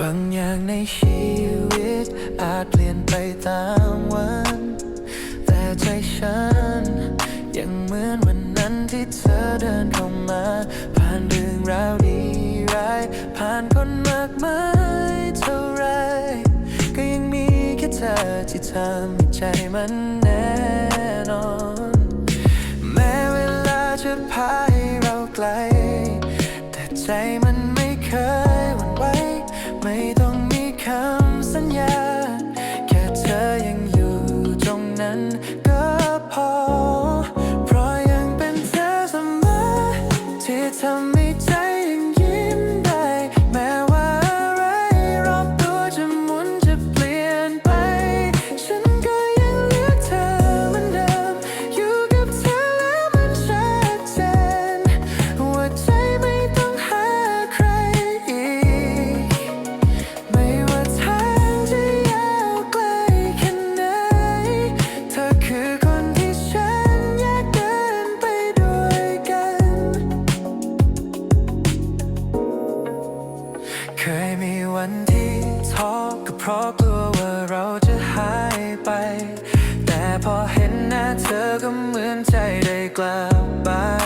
บางอย่างในชีวิต อาจเปลี่ยนไปตามวัน แต่ใจฉัน ยังเหมือนวันนั้นที่เธอเดินเข้ามา ผ่านเรื่องราวดีร้าย ผ่านคนมากมายเท่าไร ก็ยังมีแค่เธอที่ทำให้ใจมันแน่นอน แม้เวลาจะพาให้เราไกล แต่ใจมันไม่เคย ทำ ราะกลัวว่าเราจะหายไป แต่พอเห็นหน้าเธอก็เหมือนใจได้กลับบ้าน